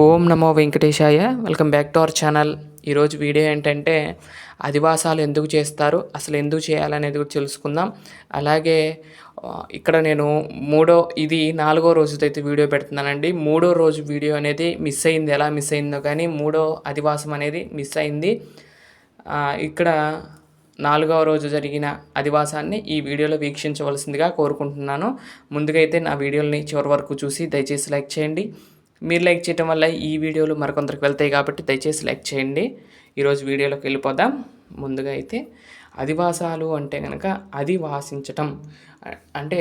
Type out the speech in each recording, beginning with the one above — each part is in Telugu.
ఓం నమో వెంకటేశాయ. Welcome back to our channel. ఈరోజు వీడియో ఏంటంటే అధివాసాలు ఎందుకు చేస్తారు అసలు ఎందుకు చేయాలనేది కూడా తెలుసుకుందాం. అలాగే ఇక్కడ నేను మూడో ఇది నాలుగో రోజుతో అయితే వీడియో పెడుతున్నానండి. మూడో రోజు వీడియో అనేది మిస్ అయింది. ఎలా మిస్ అయిందో కానీ మూడో అధివాసం అనేది మిస్ అయింది. ఇక్కడ నాలుగవ రోజు జరిగిన అధివాసాన్ని ఈ వీడియోలో వీక్షించవలసిందిగా కోరుకుంటున్నాను. ముందుగా అయితే నా వీడియోని చివరి వరకు చూసి దయచేసి లైక్ చేయండి. మీరు లైక్ చేయటం వల్ల ఈ వీడియోలు మరికొందరికి వెళ్తాయి కాబట్టి దయచేసి లైక్ చేయండి. ఈరోజు వీడియోలోకి వెళ్ళిపోదాం. ముందుగా అయితే అధివాసాలు అంటే కనుక అధివాసించటం అంటే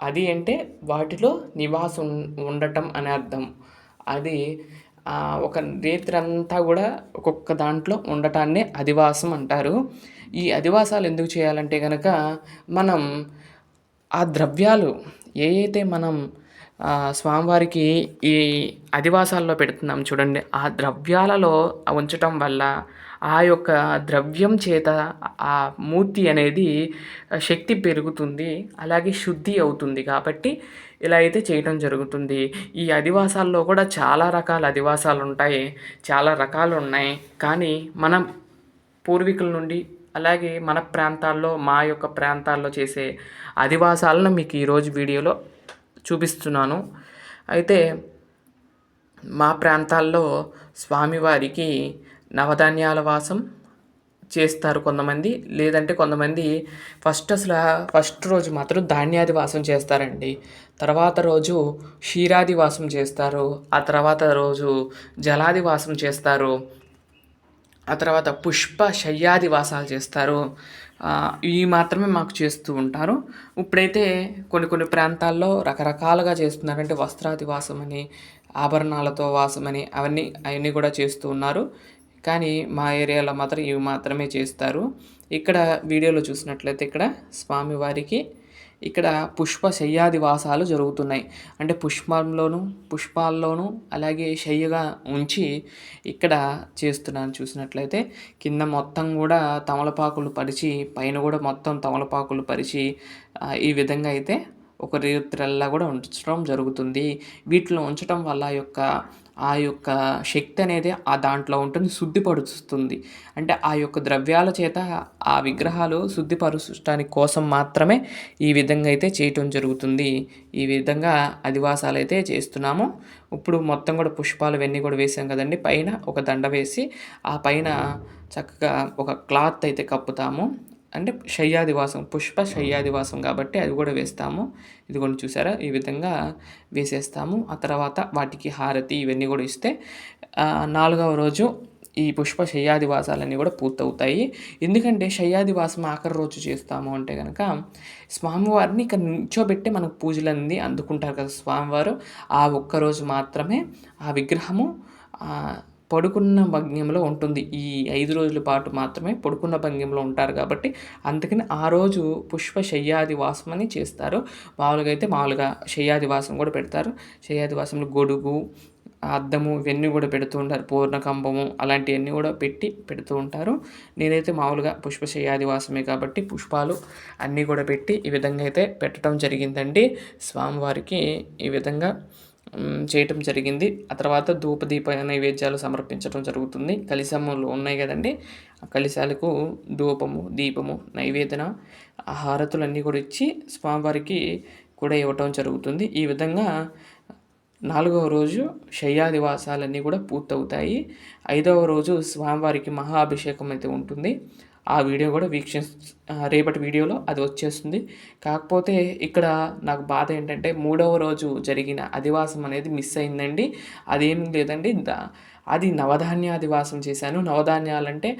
అది అంటే వాటిలో నివాసం ఉండటం అనే అర్థం. అది ఒక రేత్రంతా కూడా ఒక్కొక్క దాంట్లో ఉండటాన్నే అధివాసం అంటారు. ఈ అధివాసాలు ఎందుకు చేయాలంటే కనుక మనం ఆ ద్రవ్యాలు ఏ అయితే మనం స్వామివారికి ఈ అధివాసాల్లో పెడుతున్నాం చూడండి. ఆ ద్రవ్యాలలో ఉంచటం వల్ల ఆ యొక్క ద్రవ్యం చేత ఆ మూర్తి అనేది శక్తి పెరుగుతుంది అలాగే శుద్ధి అవుతుంది కాబట్టి ఇలా అయితే చేయటం జరుగుతుంది. ఈ అధివాసాల్లో కూడా చాలా రకాల అధివాసాలు ఉంటాయి చాలా రకాలు ఉన్నాయి. కానీ మనం పూర్వీకుల నుండి అలాగే మన ప్రాంతాల్లో మా యొక్క ప్రాంతాల్లో చేసే అధివాసాలను మీకు ఈరోజు వీడియోలో చూపిస్తున్నాను. అయితే మా ప్రాంతాల్లో స్వామివారికి నవధాన్యాల వాసం చేస్తారు కొంతమంది. లేదంటే కొంతమంది ఫస్ట్ అసలు ఫస్ట్ రోజు మాత్రం ధాన్యాది వాసం చేస్తారండి. తర్వాత రోజు క్షీరాది వాసం చేస్తారు. ఆ తర్వాత రోజు జలాది వాసం చేస్తారు. ఆ తర్వాత పుష్ప శయ్యాది వాసాలు చేస్తారు. ఇవి మాత్రమే మాకు చేస్తూ ఉంటారు. ఇప్పుడైతే కొన్ని కొన్ని ప్రాంతాల్లో రకరకాలుగా చేస్తున్నారు అంటే వస్త్రాది వాసమని అని ఆభరణాలతో వాసమని అవన్నీ అవన్నీ కూడా చేస్తూ ఉన్నారు. కానీ మా ఏరియాలో మాత్రం ఇవి మాత్రమే చేస్తారు. ఇక్కడ వీడియోలో చూసినట్లయితే ఇక్కడ స్వామివారికి ఇక్కడ పుష్ప శయ్యాది వాసాలు జరుగుతున్నాయి. అంటే పుష్పంలోను పుష్పాల్లోనూ అలాగే శయ్యగా ఉంచి ఇక్కడ చేస్తున్నాను చూసినట్లయితే. కింద మొత్తం కూడా తమలపాకులు పరిచి పైన కూడా మొత్తం తమలపాకులు పరిచి ఈ విధంగా అయితే ఒక రేత్రల్లా కూడా ఉంచడం జరుగుతుంది. వీటిలో ఉంచడం వల్ల యొక్క ఆ యొక్క శక్తి అనేది ఆ దాంట్లో ఉంటుంది శుద్ధిపరుస్తుంది. అంటే ఆ యొక్క ద్రవ్యాల చేత ఆ విగ్రహాలు శుద్ధిపరచడానికి కోసం మాత్రమే ఈ విధంగా అయితే చేయటం జరుగుతుంది. ఈ విధంగా అధివాసాలు అయితే చేస్తున్నాము. ఇప్పుడు మొత్తం కూడా పుష్పాలు ఇవన్నీ కూడా వేసాం కదండి. పైన ఒక దండ వేసి ఆ పైన చక్కగా ఒక క్లాత్ అయితే కప్పుతాము. అంటే శయ్యాదివాసం పుష్ప శయ్యాదివాసం కాబట్టి అది కూడా వేస్తాము. ఇది కూడా చూసారా ఈ విధంగా వేసేస్తాము. ఆ తర్వాత వాటికి హారతి ఇవన్నీ కూడా ఇస్తే నాలుగవ రోజు ఈ పుష్ప శయ్యాదివాసాలన్నీ కూడా పూర్తవుతాయి. ఎందుకంటే శయ్యాదివాసం ఆఖరి రోజు చేస్తాము అంటే కనుక స్వామివారిని ఇక్కడ నించోబెట్టి మనకు పూజలన్నీ అందుకుంటారు కదా స్వామివారు. ఆ ఒక్క రోజు మాత్రమే ఆ విగ్రహము పడుకున్న భంగ్యంలో ఉంటుంది. ఈ ఐదు రోజుల పాటు మాత్రమే పడుకున్న భంగ్యంలో ఉంటారు కాబట్టి అందుకని ఆ రోజు పుష్ప శయ్యాది వాసం అని చేస్తారు. మామూలుగా అయితే మామూలుగా శయ్యాది వాసం కూడా పెడతారు. శయ్యాది వాసంలో గొడుగు అద్దము ఇవన్నీ కూడా పెడుతూ ఉంటారు. పూర్ణకంబము అలాంటివన్నీ కూడా పెట్టి పెడుతూ ఉంటారు. నేనైతే మామూలుగా పుష్ప శయ్యాది వాసమే కాబట్టి పుష్పాలు అన్నీ కూడా పెట్టి ఈ విధంగా అయితే పెట్టడం జరిగిందండి. స్వామివారికి ఈ విధంగా చేయటం జరిగింది. ఆ తర్వాత ధూపదీప నైవేద్యాలు సమర్పించడం జరుగుతుంది. కలిసములు ఉన్నాయి కదండి. ఆ కలిశాలకు ధూపము దీపము నైవేదన హారతులన్నీ కూడా ఇచ్చి స్వామివారికి కూడా ఇవ్వటం జరుగుతుంది. ఈ విధంగా నాలుగవ రోజు శయ్యాదివాసాలన్నీ కూడా పూర్తవుతాయి. ఐదవ రోజు స్వామివారికి మహాభిషేకం అయితే ఉంటుంది. ఆ వీడియో కూడా వీక్ష రేపటి వీడియోలో అది వచ్చేస్తుంది. కాకపోతే ఇక్కడ నాకు బాధ ఏంటంటే మూడవ రోజు జరిగిన అధివాసం అనేది మిస్ అయిందండి. అదేం లేదండి. దా- అది నవధాన్యాదివాసం చేశాను. నవధాన్యాలంటే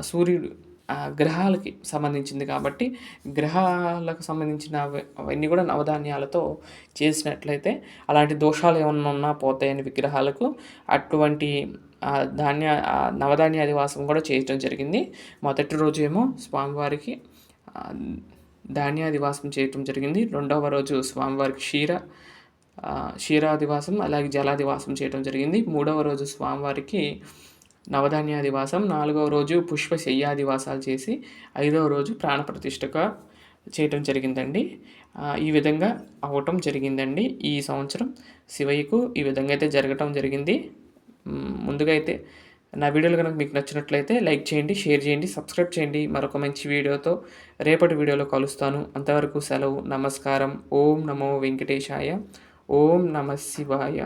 సూర్యుడు గ్రహాలకి సంబంధించింది కాబట్టి గ్రహాలకు సంబంధించిన అవన్నీ కూడా నవధాన్యాలతో చేసినట్లయితే అలాంటి దోషాలు ఏమన్నా ఉన్నా పోతాయని విగ్రహాలకు అటువంటి ధాన్య నవధాన్య అధివాసం కూడా చేయటం జరిగింది. మొదటి రోజు ఏమో స్వామివారికి ధాన్యాధివాసం చేయటం జరిగింది. రెండవ రోజు స్వామివారికి క్షీర క్షీరాధివాసం క్షీరాదివాసం అలాగే జలాదివాసం చేయటం జరిగింది. మూడవ రోజు స్వామివారికి నవధాన్యాదివాసం నాలుగవ రోజు పుష్ప శయ్యాదివాసాలు చేసి ఐదవ రోజు ప్రాణప్రతిష్ఠగా చేయటం జరిగిందండి. ఈ విధంగా అవ్వటం జరిగిందండి. ఈ సంవత్సరం శివయ్యకు ఈ విధంగా అయితే జరగటం జరిగింది. ముందుగా అయితే నా వీడియోలు కనుక మీకు నచ్చినట్లయితే లైక్ చేయండి షేర్ చేయండి సబ్స్క్రైబ్ చేయండి. మరొక మంచి వీడియోతో రేపటి వీడియోలో కలుస్తాను. అంతవరకు సెలవు నమస్కారం. ఓం నమో వెంకటేశాయ. ఓం నమ శివాయ.